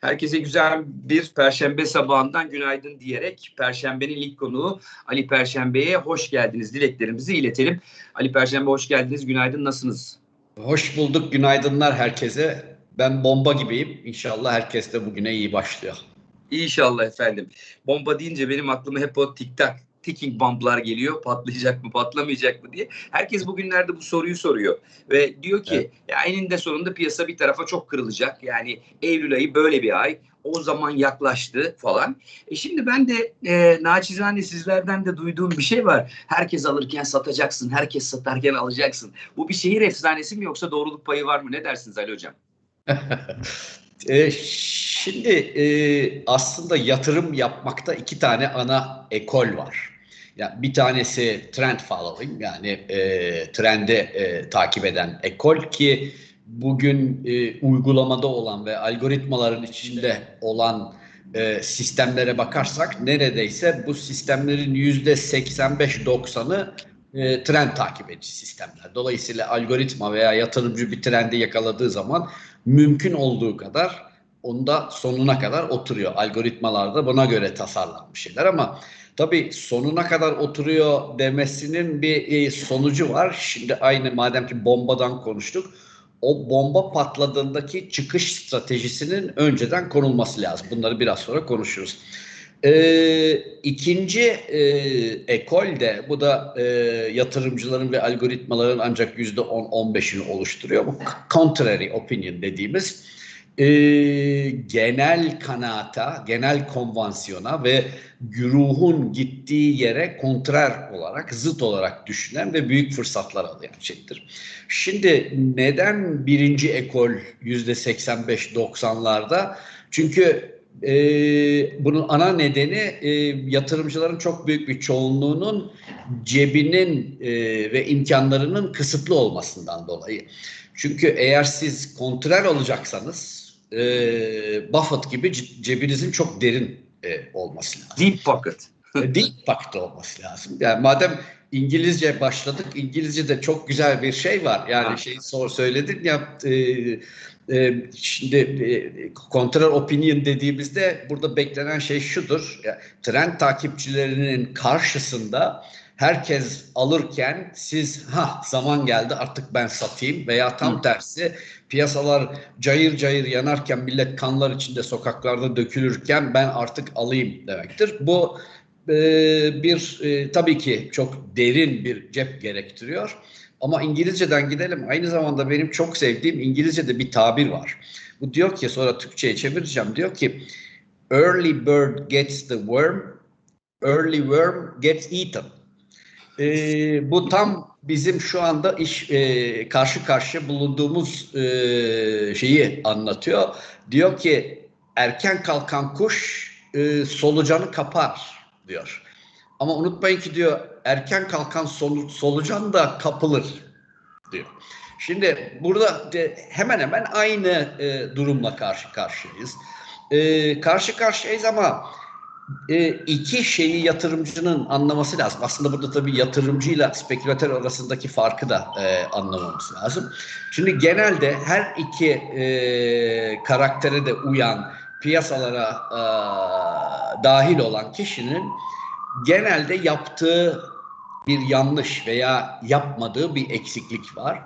Herkese güzel bir perşembe sabahından günaydın diyerek perşembenin ilk konuğu Ali Perşembe'ye hoş geldiniz dileklerimizi iletelim. Ali Perşembe hoş geldiniz. Günaydın nasılsınız? Hoş bulduk. Günaydınlar herkese. Ben bomba gibiyim. İnşallah herkes de bugüne iyi başlıyor. İnşallah efendim. Bomba deyince benim aklıma hep o tik tak ticking bomblar geliyor. Patlayacak mı, patlamayacak mı diye. Herkes bugünlerde bu soruyu soruyor. Ve diyor ki evet. ya eninde sonunda piyasa bir tarafa çok kırılacak. Yani Eylül ayı böyle bir ay. O zaman yaklaştı falan. E şimdi ben de e, naçizane sizlerden de duyduğum bir şey var. Herkes alırken satacaksın, herkes satarken alacaksın. Bu bir şehir efsanesi mi yoksa doğruluk payı var mı? Ne dersiniz Ali Hocam? e, şimdi e, aslında yatırım yapmakta iki tane ana ekol var. Yani bir tanesi trend following yani e, trende e, takip eden ekol ki bugün e, uygulamada olan ve algoritmaların içinde olan e, sistemlere bakarsak neredeyse bu sistemlerin yüzde 85-90'ı e, trend takip edici sistemler. Dolayısıyla algoritma veya yatırımcı bir trendi yakaladığı zaman mümkün olduğu kadar onda sonuna kadar oturuyor. Algoritmalarda buna göre tasarlanmış şeyler ama Tabii sonuna kadar oturuyor demesinin bir e, sonucu var. Şimdi aynı madem ki bombadan konuştuk. O bomba patladığındaki çıkış stratejisinin önceden konulması lazım. Bunları biraz sonra konuşuruz. Ee, ikinci e, ekol de bu da e, yatırımcıların ve algoritmaların ancak yüzde 10-15'ini oluşturuyor. Bu contrary opinion dediğimiz e, genel kanaata, genel konvansiyona ve güruhun gittiği yere kontrer olarak, zıt olarak düşünen ve büyük fırsatlar alayan şeydir. Şimdi neden birinci ekol yüzde 85-90'larda? Çünkü e, bunun ana nedeni e, yatırımcıların çok büyük bir çoğunluğunun cebinin e, ve imkanlarının kısıtlı olmasından dolayı. Çünkü eğer siz kontrer olacaksanız e, Buffett gibi cebinizin çok derin e, olması lazım. Deep pocket. E, deep pocket olması lazım. Yani madem İngilizce başladık, İngilizce de çok güzel bir şey var. Yani şey sor söyledin ya e, e, şimdi e, kontrar opinion dediğimizde burada beklenen şey şudur. Yani, trend takipçilerinin karşısında herkes alırken siz ha zaman geldi artık ben satayım veya tam tersi piyasalar cayır cayır yanarken millet kanlar içinde sokaklarda dökülürken ben artık alayım demektir. Bu e, bir e, tabii ki çok derin bir cep gerektiriyor. Ama İngilizceden gidelim. Aynı zamanda benim çok sevdiğim İngilizce'de bir tabir var. Bu diyor ki sonra Türkçe'ye çevireceğim. Diyor ki early bird gets the worm, early worm gets eaten. E, bu tam bizim şu anda iş e, karşı karşıya bulunduğumuz e, şeyi anlatıyor. Diyor ki erken kalkan kuş e, solucanı kapar diyor. Ama unutmayın ki diyor erken kalkan sol, solucan da kapılır diyor. Şimdi burada de, hemen hemen aynı e, durumla karşı karşıyayız. E, karşı karşıyayız ama e, iki şeyi yatırımcının anlaması lazım. Aslında burada tabii yatırımcıyla spekülatör arasındaki farkı da e, anlamamız lazım. Şimdi genelde her iki e, karaktere de uyan piyasalara e, dahil olan kişinin genelde yaptığı bir yanlış veya yapmadığı bir eksiklik var.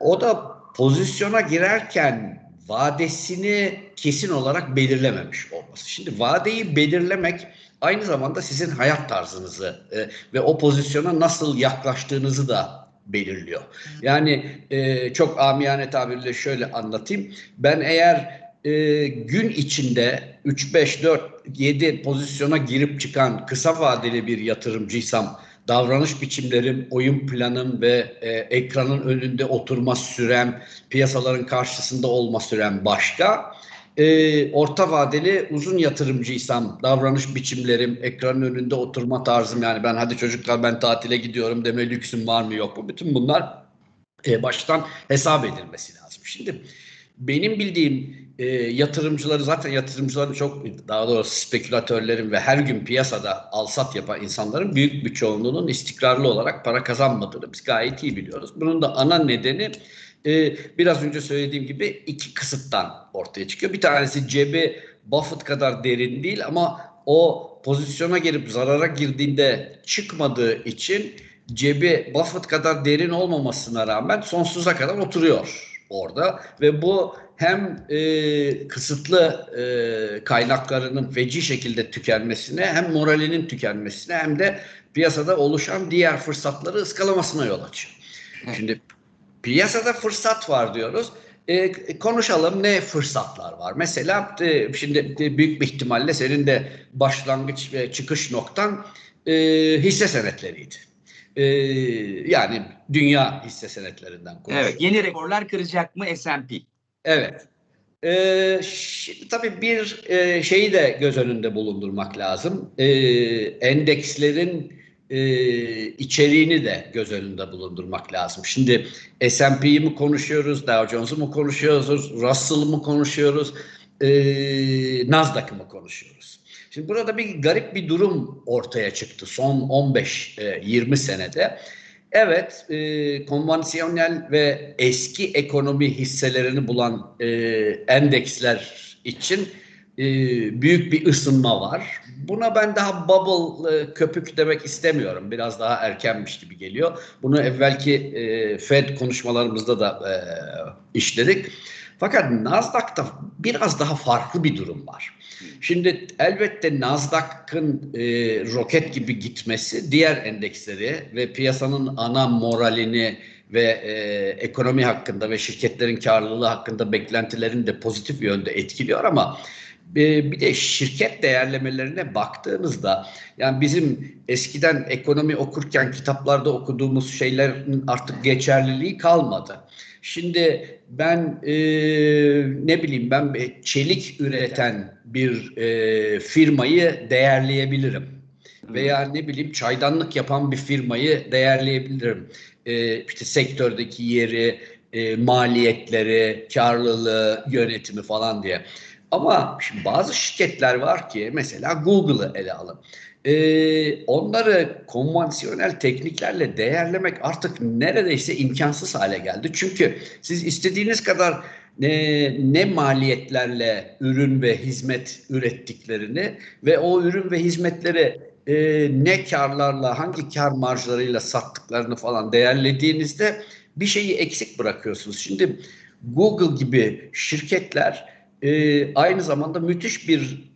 O da pozisyona girerken vadesini kesin olarak belirlememiş olması. Şimdi vadeyi belirlemek aynı zamanda sizin hayat tarzınızı e, ve o pozisyona nasıl yaklaştığınızı da belirliyor. Yani e, çok amiyane tabirle şöyle anlatayım. Ben eğer e, gün içinde 3, 5, 4, 7 pozisyona girip çıkan kısa vadeli bir yatırımcıysam davranış biçimlerim, oyun planım ve e, ekranın önünde oturma sürem, piyasaların karşısında olma sürem başka. E, orta vadeli uzun yatırımcıysam davranış biçimlerim, ekranın önünde oturma tarzım yani ben hadi çocuklar ben tatile gidiyorum deme lüksüm var mı yok mu? Bütün bunlar e, baştan hesap edilmesi lazım. Şimdi benim bildiğim e, yatırımcıları zaten yatırımcıların çok daha doğrusu spekülatörlerin ve her gün piyasada alsat yapan insanların büyük bir çoğunluğunun istikrarlı olarak para kazanmadığını biz gayet iyi biliyoruz. Bunun da ana nedeni e, biraz önce söylediğim gibi iki kısıttan ortaya çıkıyor. Bir tanesi cebi Buffett kadar derin değil ama o pozisyona girip zarara girdiğinde çıkmadığı için cebi Buffett kadar derin olmamasına rağmen sonsuza kadar oturuyor orada ve bu hem e, kısıtlı e, kaynaklarının feci şekilde tükenmesine hem moralinin tükenmesine hem de piyasada oluşan diğer fırsatları ıskalamasına yol açıyor. Şimdi piyasada fırsat var diyoruz. E, konuşalım ne fırsatlar var. Mesela e, şimdi e, büyük bir ihtimalle senin de başlangıç ve çıkış noktan e, hisse senetleriydi. E, yani dünya hisse senetlerinden konuşuyoruz. Evet, yeni rekorlar kıracak mı S&P? Evet. Ee, tabii bir e, şeyi de göz önünde bulundurmak lazım. Ee, endekslerin e, içeriğini de göz önünde bulundurmak lazım. Şimdi S&P'yi mi konuşuyoruz, Dow Jones'u mu konuşuyoruz, Russell'ı mı konuşuyoruz, e, Nasdaq'ı mı konuşuyoruz? Şimdi burada bir garip bir durum ortaya çıktı son 15-20 senede. Evet, e, konvansiyonel ve eski ekonomi hisselerini bulan e, endeksler için e, büyük bir ısınma var. Buna ben daha bubble e, köpük demek istemiyorum. Biraz daha erkenmiş gibi geliyor. Bunu evvelki e, Fed konuşmalarımızda da e, işledik. Fakat Nasdaq'ta biraz daha farklı bir durum var. Şimdi elbette Nasdaq'ın e, roket gibi gitmesi diğer endeksleri ve piyasanın ana moralini ve e, ekonomi hakkında ve şirketlerin karlılığı hakkında beklentilerini de pozitif yönde etkiliyor ama e, bir de şirket değerlemelerine baktığınızda yani bizim eskiden ekonomi okurken kitaplarda okuduğumuz şeylerin artık geçerliliği kalmadı. Şimdi ben e, ne bileyim ben çelik üreten bir e, firmayı değerleyebilirim. Veya ne bileyim çaydanlık yapan bir firmayı değerleyebilirim. E, işte sektördeki yeri, e, maliyetleri, karlılığı, yönetimi falan diye. Ama şimdi bazı şirketler var ki mesela Google'ı ele alın. Ee, onları konvansiyonel tekniklerle değerlemek artık neredeyse imkansız hale geldi. Çünkü siz istediğiniz kadar e, ne maliyetlerle ürün ve hizmet ürettiklerini ve o ürün ve hizmetleri e, ne karlarla, hangi kar marjlarıyla sattıklarını falan değerlediğinizde bir şeyi eksik bırakıyorsunuz. Şimdi Google gibi şirketler e, aynı zamanda müthiş bir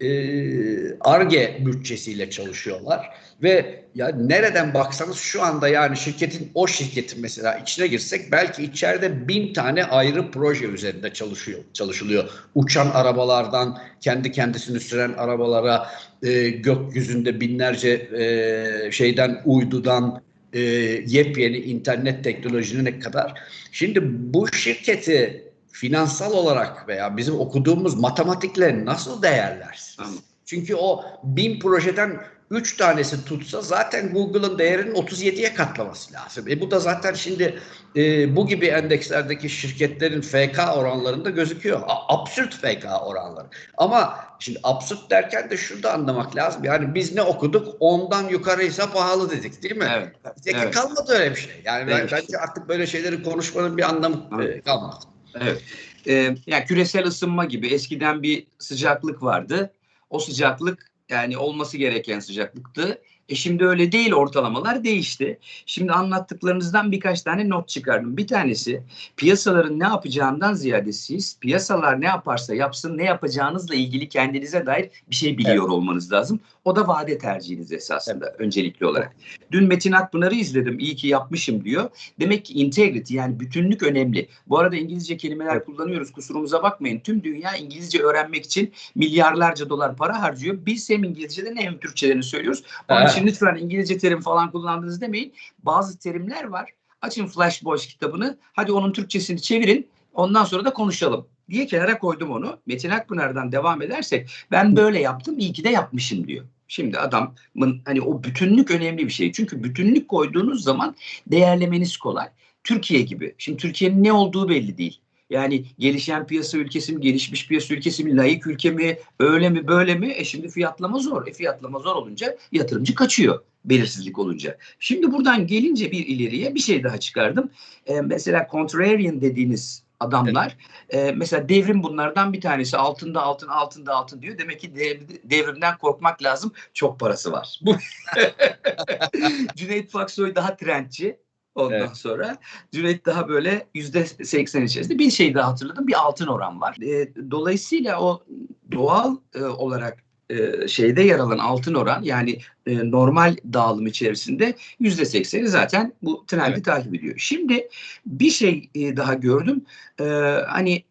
ARGE e, bütçesiyle çalışıyorlar ve ya nereden baksanız şu anda yani şirketin o şirketin mesela içine girsek belki içeride bin tane ayrı proje üzerinde çalışıyor çalışılıyor. Uçan arabalardan kendi kendisini süren arabalara e, gökyüzünde binlerce e, şeyden uydudan e, yepyeni internet teknolojine kadar. Şimdi bu şirketi finansal olarak veya bizim okuduğumuz matematikle nasıl değerlersin? Tamam. Çünkü o bin projeden üç tanesi tutsa zaten Google'ın değerinin 37'ye katlaması lazım. E bu da zaten şimdi e, bu gibi endekslerdeki şirketlerin FK oranlarında gözüküyor. A, absürt FK oranları. Ama şimdi absürt derken de şurada anlamak lazım. Yani biz ne okuduk? Ondan yukarıysa pahalı dedik değil mi? Evet. evet. Kalmadı öyle bir şey. Yani evet. bence artık böyle şeyleri konuşmanın bir anlamı evet. kalmadı. Evet. Ee, yani küresel ısınma gibi eskiden bir sıcaklık vardı. O sıcaklık yani olması gereken sıcaklıktı. E şimdi öyle değil ortalamalar değişti. Şimdi anlattıklarınızdan birkaç tane not çıkardım. Bir tanesi piyasaların ne yapacağından ziyade siz piyasalar ne yaparsa yapsın ne yapacağınızla ilgili kendinize dair bir şey biliyor evet. olmanız lazım. O da vade tercihiniz esasında evet. öncelikli olarak. Dün Metin Akpınar'ı izledim. İyi ki yapmışım diyor. Demek ki integrity yani bütünlük önemli. Bu arada İngilizce kelimeler evet. kullanıyoruz. Kusurumuza bakmayın. Tüm dünya İngilizce öğrenmek için milyarlarca dolar para harcıyor. Biz hem İngilizce'den hem Türkçelerini söylüyoruz. Onun evet. İçin lütfen İngilizce terim falan kullandınız demeyin. Bazı terimler var. Açın Flash Boys kitabını. Hadi onun Türkçesini çevirin. Ondan sonra da konuşalım diye kenara koydum onu. Metin Akpınar'dan devam edersek ben böyle yaptım iyi ki de yapmışım diyor. Şimdi adamın hani o bütünlük önemli bir şey. Çünkü bütünlük koyduğunuz zaman değerlemeniz kolay. Türkiye gibi. Şimdi Türkiye'nin ne olduğu belli değil. Yani gelişen piyasa ülkesi mi, gelişmiş piyasa ülkesi mi, layık ülke mi, öyle mi, böyle mi? E şimdi fiyatlama zor. E fiyatlama zor olunca yatırımcı kaçıyor belirsizlik olunca. Şimdi buradan gelince bir ileriye bir şey daha çıkardım. E, mesela contrarian dediğiniz adamlar e, mesela devrim bunlardan bir tanesi altında altın altında altın diyor. Demek ki dev, devrimden korkmak lazım. Çok parası var. Cüneyt Faksoy daha trendçi. Ondan Evet. sonra Cüneyt daha böyle yüzde seksen içerisinde bir şey daha hatırladım. Bir altın oran var. E, dolayısıyla o doğal e, olarak e, şeyde yer alan altın oran yani e, normal dağılım içerisinde yüzde sekseni zaten bu trendi Evet. takip ediyor. Şimdi bir şey e, daha gördüm. E, hani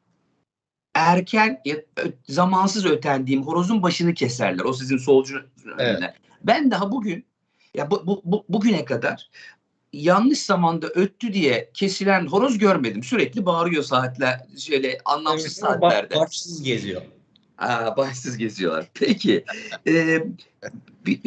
erken zamansız ötendiğim horozun başını keserler. O sizin solcu Evet. Ben daha bugün ya bu, bu, bu- bugüne kadar yanlış zamanda öttü diye kesilen horoz görmedim. Sürekli bağırıyor saatler şöyle anlamsız saatlerde. Başsız geziyor. Aa, başsız geziyorlar. Peki e,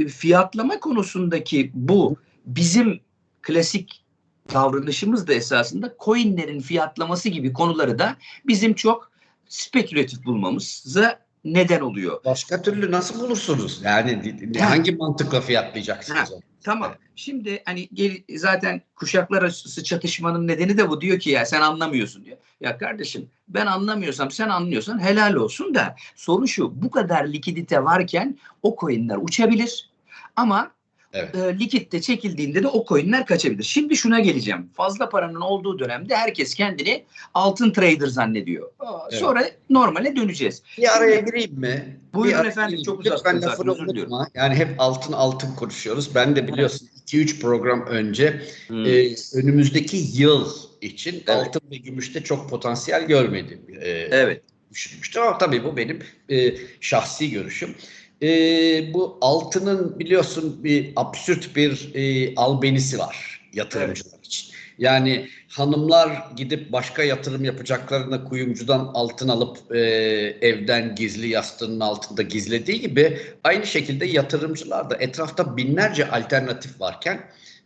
fiyatlama konusundaki bu bizim klasik davranışımız da esasında coinlerin fiyatlaması gibi konuları da bizim çok spekülatif bulmamıza neden oluyor. Başka türlü nasıl bulursunuz? Yani Ha. hangi mantıkla fiyatlayacaksınız? onu? Tamam. Şimdi hani gel, zaten kuşaklar arası çatışmanın nedeni de bu. Diyor ki ya sen anlamıyorsun diyor. Ya kardeşim ben anlamıyorsam sen anlıyorsan helal olsun da soru şu bu kadar likidite varken o coinler uçabilir ama Evet. e, likitte çekildiğinde de o coinler kaçabilir. Şimdi şuna geleceğim. Fazla paranın olduğu dönemde herkes kendini altın trader zannediyor. Evet. Sonra normale döneceğiz. Bir araya gireyim mi? Buyurun Bir efendim, çok lafını zaten, özür diliyorum. Yani hep altın altın konuşuyoruz. Ben de biliyorsun 2-3 program önce Hmm. e, önümüzdeki yıl için Evet. altın ve gümüşte çok potansiyel görmedim. E, evet. düşünmüştüm ama tabii bu benim e, şahsi görüşüm. E, bu altının biliyorsun bir absürt bir e, albenisi var yatırımcılar için. Yani hanımlar gidip başka yatırım yapacaklarına kuyumcudan altın alıp e, evden gizli yastığının altında gizlediği gibi aynı şekilde yatırımcılar da etrafta binlerce alternatif varken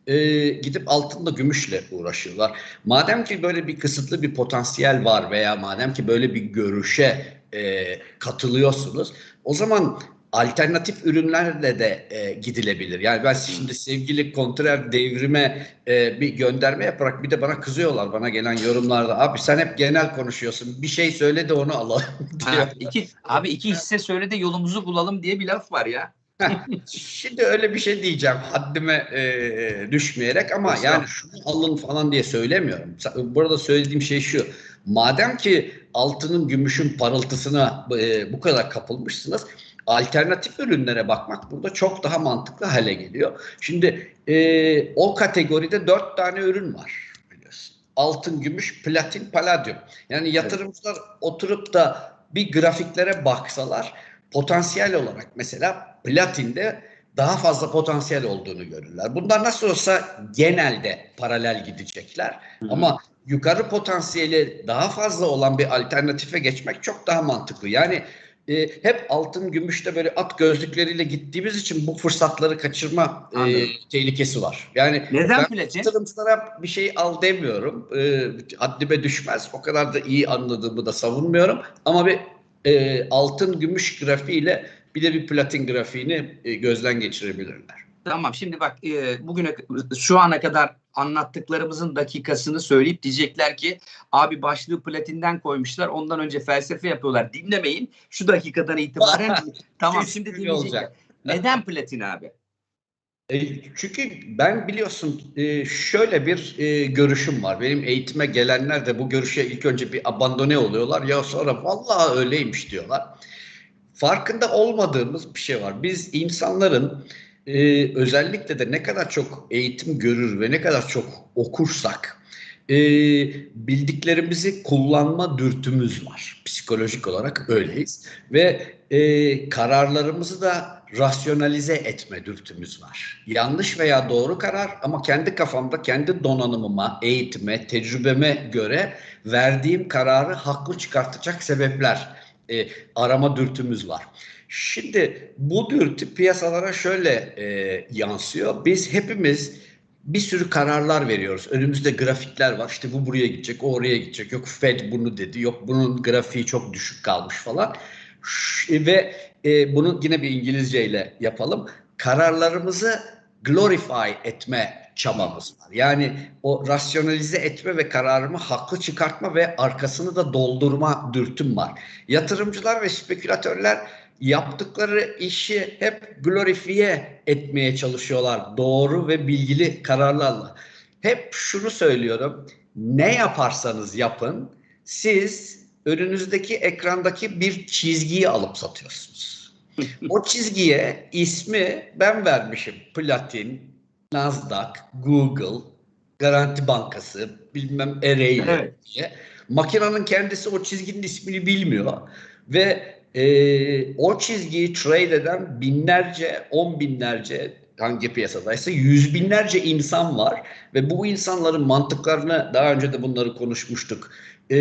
e, gidip altınla gümüşle uğraşıyorlar. Madem ki böyle bir kısıtlı bir potansiyel var veya madem ki böyle bir görüşe e, katılıyorsunuz o zaman alternatif ürünlerle de e, gidilebilir. Yani ben şimdi sevgili kontrer devrime e, bir gönderme yaparak bir de bana kızıyorlar bana gelen yorumlarda. Abi sen hep genel konuşuyorsun. Bir şey söyle de onu alalım. Ha, iki, abi iki hisse söyle de yolumuzu bulalım diye bir laf var ya. Şimdi öyle bir şey diyeceğim haddime e, düşmeyerek ama Estağfurullah. yani şunu alın falan diye söylemiyorum. Burada söylediğim şey şu. Madem ki altının gümüşün parıltısına e, bu kadar kapılmışsınız alternatif ürünlere bakmak burada çok daha mantıklı hale geliyor. Şimdi e, o kategoride dört tane ürün var biliyorsun. Altın, gümüş, platin, paladyum. Yani yatırımcılar oturup da bir grafiklere baksalar potansiyel olarak mesela platinde daha fazla potansiyel olduğunu görürler. Bunlar nasıl olsa genelde paralel gidecekler. Ama yukarı potansiyeli daha fazla olan bir alternatife geçmek çok daha mantıklı. Yani e, hep altın gümüşte böyle at gözlükleriyle gittiğimiz için bu fırsatları kaçırma e, tehlikesi var. Yani Neden ben platin? yatırımcılara bir şey al demiyorum. E, haddime düşmez. O kadar da iyi anladığımı da savunmuyorum. Ama bir e, altın gümüş grafiğiyle bir de bir platin grafiğini e, gözden geçirebilirler. Tamam şimdi bak e, bugüne şu ana kadar anlattıklarımızın dakikasını söyleyip diyecekler ki abi başlığı platinden koymuşlar ondan önce felsefe yapıyorlar dinlemeyin şu dakikadan itibaren tamam şimdi dinleyecekler. Neden platin abi? E, çünkü ben biliyorsun e, şöyle bir e, görüşüm var. Benim eğitime gelenler de bu görüşe ilk önce bir abandone oluyorlar. Ya sonra vallahi öyleymiş diyorlar. Farkında olmadığımız bir şey var. Biz insanların e, özellikle de ne kadar çok eğitim görür ve ne kadar çok okursak e, bildiklerimizi kullanma dürtümüz var. Psikolojik olarak öyleyiz. Ve e, kararlarımızı da rasyonalize etme dürtümüz var. Yanlış veya doğru karar ama kendi kafamda, kendi donanımıma, eğitime, tecrübeme göre verdiğim kararı haklı çıkartacak sebepler e, arama dürtümüz var. Şimdi bu dürtü piyasalara şöyle e, yansıyor. Biz hepimiz bir sürü kararlar veriyoruz. Önümüzde grafikler var. İşte bu buraya gidecek, o oraya gidecek. Yok Fed bunu dedi. Yok bunun grafiği çok düşük kalmış falan. Ve e, bunu yine bir İngilizceyle yapalım. Kararlarımızı glorify etme çabamız var. Yani o rasyonalize etme ve kararımı haklı çıkartma ve arkasını da doldurma dürtüm var. Yatırımcılar ve spekülatörler yaptıkları işi hep glorifiye etmeye çalışıyorlar doğru ve bilgili kararlarla. Hep şunu söylüyorum. Ne yaparsanız yapın siz önünüzdeki ekrandaki bir çizgiyi alıp satıyorsunuz. o çizgiye ismi ben vermişim. Platin, Nasdaq, Google, Garanti Bankası, bilmem Ereğli evet. diye. Makinenin kendisi o çizginin ismini bilmiyor ve e, o çizgiyi trade eden binlerce, on binlerce hangi piyasadaysa yüz binlerce insan var ve bu insanların mantıklarını daha önce de bunları konuşmuştuk. E,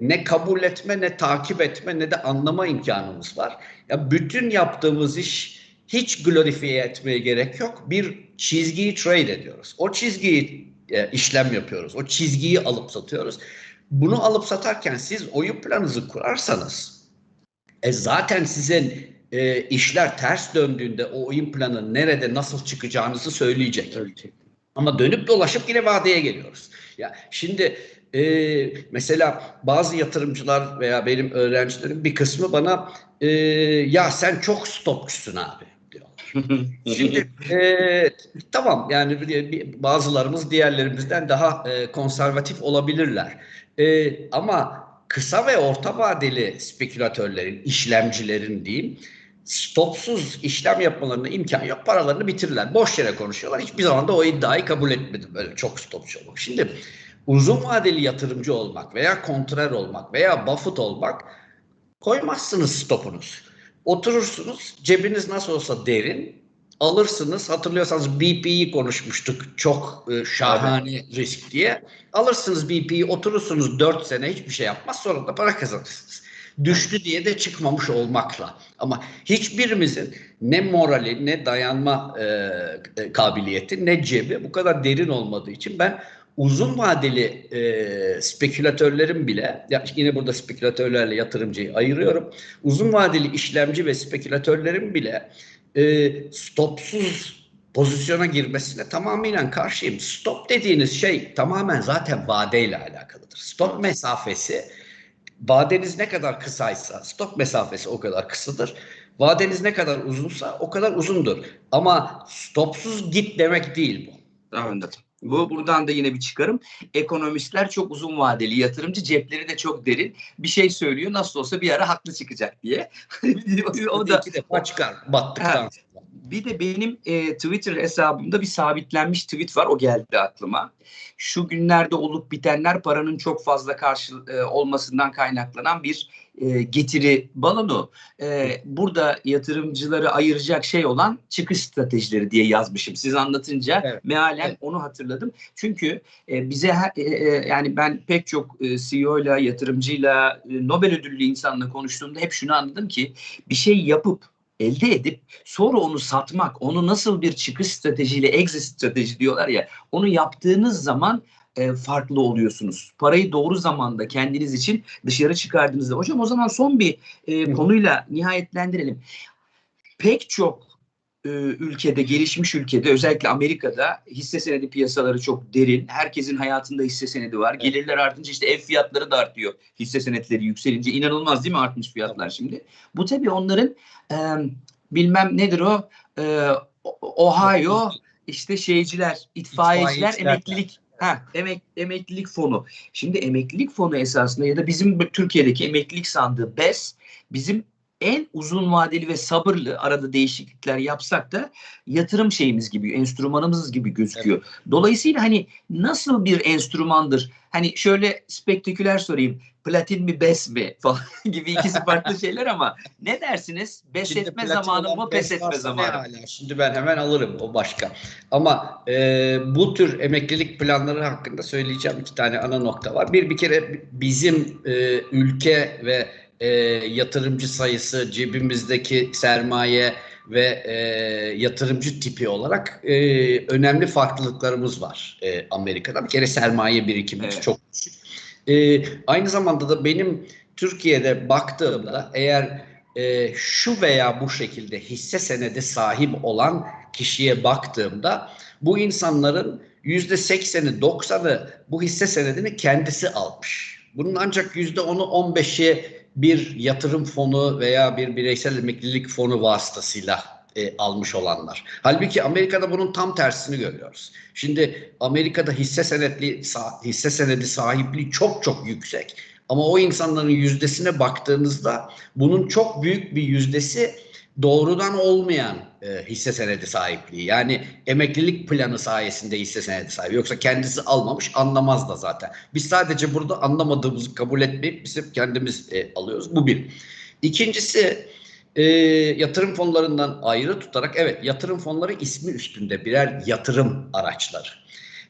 ne kabul etme, ne takip etme, ne de anlama imkanımız var. Ya bütün yaptığımız iş hiç glorifiye etmeye gerek yok. Bir çizgiyi trade ediyoruz. O çizgiyi e, işlem yapıyoruz. O çizgiyi alıp satıyoruz. Bunu alıp satarken siz oyun planınızı kurarsanız e zaten sizin e, işler ters döndüğünde o oyun planı nerede nasıl çıkacağınızı söyleyecek. söyleyecek. Ama dönüp dolaşıp yine vadeye geliyoruz. Ya şimdi e, mesela bazı yatırımcılar veya benim öğrencilerim bir kısmı bana e, ya sen çok stopçusun abi Şimdi e, tamam yani bazılarımız diğerlerimizden daha e, konservatif olabilirler. E, ama kısa ve orta vadeli spekülatörlerin, işlemcilerin diyeyim stopsuz işlem yapmalarına imkan yok. Paralarını bitirirler. Boş yere konuşuyorlar. Hiçbir zaman da o iddiayı kabul etmedim. Böyle çok stopçu olmak. Şimdi uzun vadeli yatırımcı olmak veya kontrer olmak veya Buffett olmak koymazsınız stopunuz. Oturursunuz. Cebiniz nasıl olsa derin. Alırsınız. Hatırlıyorsanız BP'yi konuşmuştuk. Çok e, şahane risk diye. Alırsınız BP'yi oturursunuz 4 sene hiçbir şey yapmaz. Sonra da para kazanırsınız. Düştü diye de çıkmamış olmakla. Ama hiçbirimizin ne morali ne dayanma e, e, kabiliyeti ne cebi bu kadar derin olmadığı için ben uzun vadeli e, spekülatörlerin bile, ya yine burada spekülatörlerle yatırımcıyı ayırıyorum. Uzun vadeli işlemci ve spekülatörlerin bile e, stopsuz pozisyona girmesine tamamen karşıyım. Stop dediğiniz şey tamamen zaten vadeyle alakalıdır. Stop mesafesi vadeniz ne kadar kısaysa stop mesafesi o kadar kısadır. Vadeniz ne kadar uzunsa o kadar uzundur. Ama stopsuz git demek değil bu. Anladım. Bu buradan da yine bir çıkarım. Ekonomistler çok uzun vadeli, yatırımcı cepleri de çok derin. Bir şey söylüyor nasıl olsa bir ara haklı çıkacak diye. o da iki defa çıkar battıktan Bir de benim e, Twitter hesabımda bir sabitlenmiş tweet var. O geldi aklıma. Şu günlerde olup bitenler paranın çok fazla karşı e, olmasından kaynaklanan bir e, getiri balonu. E, burada yatırımcıları ayıracak şey olan çıkış stratejileri diye yazmışım. Siz anlatınca evet. mealen evet. onu hatırladım. Çünkü e, bize e, e, yani ben pek çok e, CEO'yla, yatırımcıyla, e, Nobel ödüllü insanla konuştuğumda hep şunu anladım ki bir şey yapıp elde edip sonra onu satmak, onu nasıl bir çıkış stratejiyle exit strateji diyorlar ya, onu yaptığınız zaman e, farklı oluyorsunuz. Parayı doğru zamanda kendiniz için dışarı çıkardığınızda. Hocam o zaman son bir e, konuyla nihayetlendirelim. Pek çok e, ülkede, gelişmiş ülkede özellikle Amerika'da hisse senedi piyasaları çok derin. Herkesin hayatında hisse senedi var. Gelirler artınca işte ev fiyatları da artıyor. Hisse senetleri yükselince inanılmaz değil mi artmış fiyatlar şimdi? Bu tabii onların e, bilmem nedir o e, Ohio işte şeyciler, itfaiyeciler, itfaiyeciler emeklilik Ha, emek, emeklilik fonu. Şimdi emeklilik fonu esasında ya da bizim Türkiye'deki emeklilik sandığı BES bizim en uzun vadeli ve sabırlı arada değişiklikler yapsak da yatırım şeyimiz gibi, enstrümanımız gibi gözüküyor. Evet. Dolayısıyla hani nasıl bir enstrümandır? Hani şöyle spektaküler sorayım. Platin mi bes mi falan gibi ikisi farklı şeyler ama ne dersiniz? Bes Şimdi etme zamanı mı pes etme zamanı hala. Şimdi ben hemen alırım o başka. Ama e, bu tür emeklilik planları hakkında söyleyeceğim iki tane ana nokta var. Bir bir kere bizim e, ülke ve e, yatırımcı sayısı, cebimizdeki sermaye ve e, yatırımcı tipi olarak e, önemli farklılıklarımız var e, Amerika'da. Bir kere sermaye birikimimiz Evet. çok düşük. E, aynı zamanda da benim Türkiye'de baktığımda eğer e, şu veya bu şekilde hisse senedi sahip olan kişiye baktığımda bu insanların yüzde sekseni, doksanı bu hisse senedini kendisi almış. Bunun ancak yüzde onu, on beşi bir yatırım fonu veya bir bireysel emeklilik fonu vasıtasıyla e, almış olanlar. Halbuki Amerika'da bunun tam tersini görüyoruz. Şimdi Amerika'da hisse senetli hisse senedi sahipliği çok çok yüksek. Ama o insanların yüzdesine baktığınızda bunun çok büyük bir yüzdesi doğrudan olmayan e, hisse senedi sahipliği. Yani emeklilik planı sayesinde hisse senedi sahibi. Yoksa kendisi almamış anlamaz da zaten. Biz sadece burada anlamadığımızı kabul etmeyip bizim kendimiz e, alıyoruz. Bu bir. İkincisi e, yatırım fonlarından ayrı tutarak evet yatırım fonları ismi üstünde birer yatırım araçları.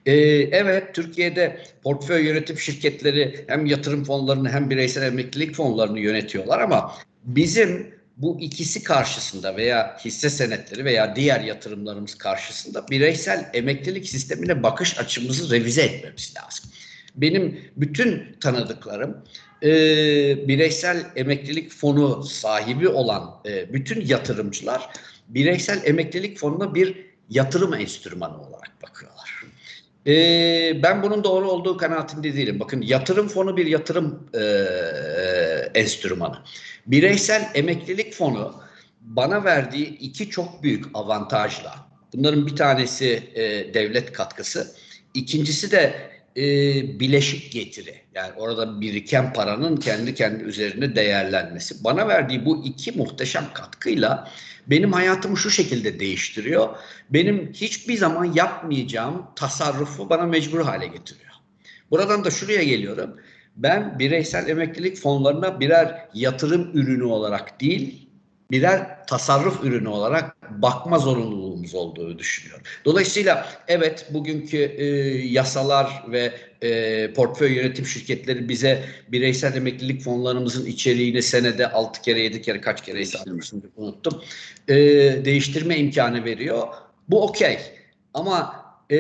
Ee, evet Türkiye'de portföy yönetim şirketleri hem yatırım fonlarını hem bireysel emeklilik fonlarını yönetiyorlar ama bizim bu ikisi karşısında veya hisse senetleri veya diğer yatırımlarımız karşısında bireysel emeklilik sistemine bakış açımızı revize etmemiz lazım. Benim bütün tanıdıklarım e, bireysel emeklilik fonu sahibi olan e, bütün yatırımcılar bireysel emeklilik fonuna bir yatırım enstrümanı olarak bakıyorlar. Ee, ben bunun doğru olduğu kanaatinde değilim. Bakın yatırım fonu bir yatırım e, enstrümanı. Bireysel emeklilik fonu bana verdiği iki çok büyük avantajla. Bunların bir tanesi e, devlet katkısı. İkincisi de e, bileşik getiri. Yani orada biriken paranın kendi kendi üzerine değerlenmesi. Bana verdiği bu iki muhteşem katkıyla benim hayatımı şu şekilde değiştiriyor. Benim hiçbir zaman yapmayacağım tasarrufu bana mecbur hale getiriyor. Buradan da şuraya geliyorum. Ben bireysel emeklilik fonlarına birer yatırım ürünü olarak değil, birer tasarruf ürünü olarak bakma zorunluluğumuz olduğunu düşünüyorum. Dolayısıyla evet bugünkü e, yasalar ve e, portföy yönetim şirketleri bize bireysel emeklilik fonlarımızın içeriğini senede 6 kere 7 kere kaç kere hesaplasın unuttum. E, değiştirme imkanı veriyor. Bu okey. Ama e,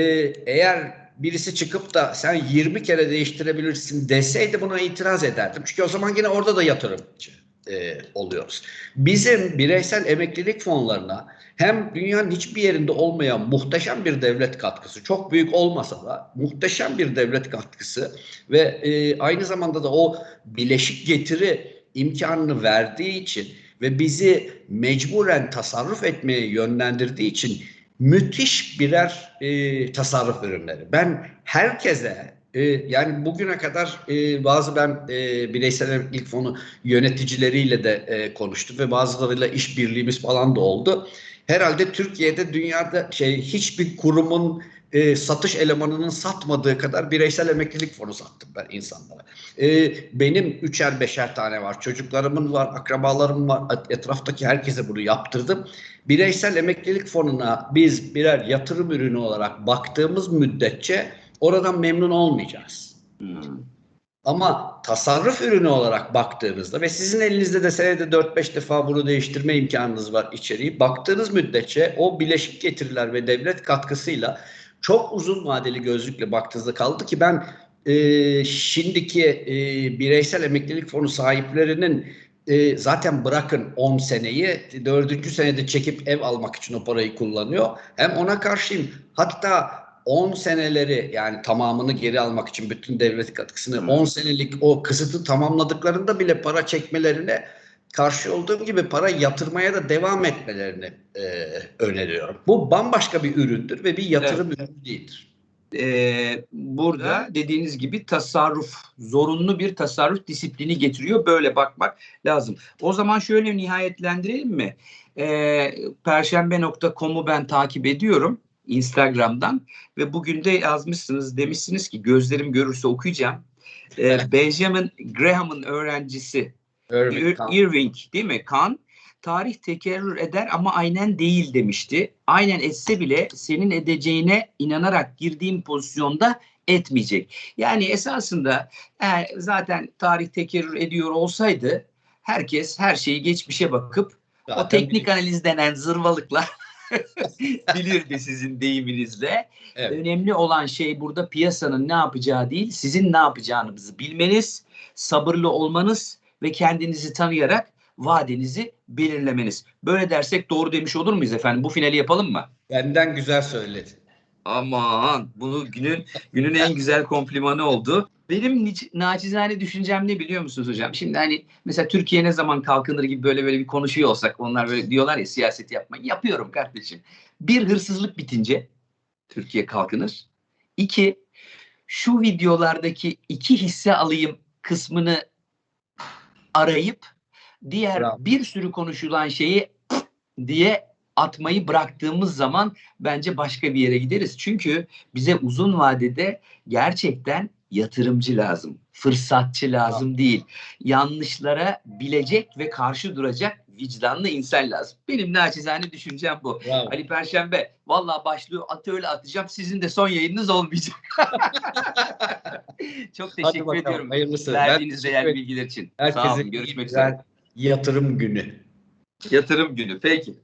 eğer birisi çıkıp da sen 20 kere değiştirebilirsin deseydi buna itiraz ederdim. Çünkü o zaman yine orada da yatırımcı e, oluyoruz. Bizim bireysel emeklilik fonlarına hem dünyanın hiçbir yerinde olmayan muhteşem bir devlet katkısı, çok büyük olmasa da muhteşem bir devlet katkısı ve e, aynı zamanda da o bileşik getiri imkanını verdiği için ve bizi mecburen tasarruf etmeye yönlendirdiği için müthiş birer e, tasarruf ürünleri. Ben herkese e, yani bugüne kadar e, bazı ben e, bireysel emeklilik fonu yöneticileriyle de e, konuştum ve bazılarıyla işbirliğimiz falan da oldu. Herhalde Türkiye'de dünyada şey hiçbir kurumun e, satış elemanının satmadığı kadar bireysel emeklilik fonu sattım ben insanlara. E, benim üçer beşer tane var. Çocuklarımın var, akrabalarım var. Etraftaki herkese bunu yaptırdım. Bireysel emeklilik fonuna biz birer yatırım ürünü olarak baktığımız müddetçe oradan memnun olmayacağız. Hmm. Ama tasarruf ürünü olarak baktığınızda ve sizin elinizde de senede 4-5 defa bunu değiştirme imkanınız var içeriği. Baktığınız müddetçe o bileşik getiriler ve devlet katkısıyla çok uzun vadeli gözlükle baktığınızda kaldı ki ben e, şimdiki e, bireysel emeklilik fonu sahiplerinin e, zaten bırakın 10 seneyi 4. senede çekip ev almak için o parayı kullanıyor. Hem ona karşıyım hatta 10 seneleri yani tamamını geri almak için bütün devlet katkısını Hmm. 10 senelik o kısıtı tamamladıklarında bile para çekmelerine karşı olduğum gibi para yatırmaya da devam etmelerini e, öneriyorum. Bu bambaşka bir üründür ve bir yatırım ürünü değildir. Ee, burada dediğiniz gibi tasarruf, zorunlu bir tasarruf disiplini getiriyor. Böyle bakmak lazım. O zaman şöyle nihayetlendirelim mi? Ee, Perşembe.com'u ben takip ediyorum Instagram'dan ve bugün de yazmışsınız demişsiniz ki gözlerim görürse okuyacağım. Ee, Benjamin Graham'ın öğrencisi Irving Ir-. Irving değil mi? Kan tarih tekerrür eder ama aynen değil demişti. Aynen etse bile senin edeceğine inanarak girdiğim pozisyonda etmeyecek. Yani esasında eğer zaten tarih tekerrür ediyor olsaydı herkes her şeyi geçmişe bakıp O Zaten teknik analiz denen zırvalıklar bilirdi sizin deyiminizle. Evet. Önemli olan şey burada piyasanın ne yapacağı değil, sizin ne yapacağınızı bilmeniz, sabırlı olmanız ve kendinizi tanıyarak vadenizi belirlemeniz. Böyle dersek doğru demiş olur muyuz efendim? Bu finali yapalım mı? Benden güzel söyledin. Aman bunu günün günün en güzel komplimanı oldu. Benim naçizane düşüncem ne biliyor musunuz hocam? Şimdi hani mesela Türkiye ne zaman kalkınır gibi böyle böyle bir konuşuyor olsak onlar böyle diyorlar ya siyaset yapmayın. Yapıyorum kardeşim. Bir hırsızlık bitince Türkiye kalkınır. İki şu videolardaki iki hisse alayım kısmını arayıp diğer Bravo. bir sürü konuşulan şeyi diye atmayı bıraktığımız zaman bence başka bir yere gideriz. Çünkü bize uzun vadede gerçekten yatırımcı lazım. Fırsatçı lazım değil. Yanlışlara bilecek ve karşı duracak vicdanlı insan lazım. Benim naçizane düşüncem bu. Bravo. Ali Perşembe vallahi başlığı at öyle atacağım. Sizin de son yayınınız olmayacak. Çok Hadi teşekkür bakalım, ediyorum. Hayırlısı. Ben Verdiğiniz teşekkür değerli bilgiler için. Herkese Sağ olun. Görüşmek üzere. Yatırım günü. Yatırım günü. Peki.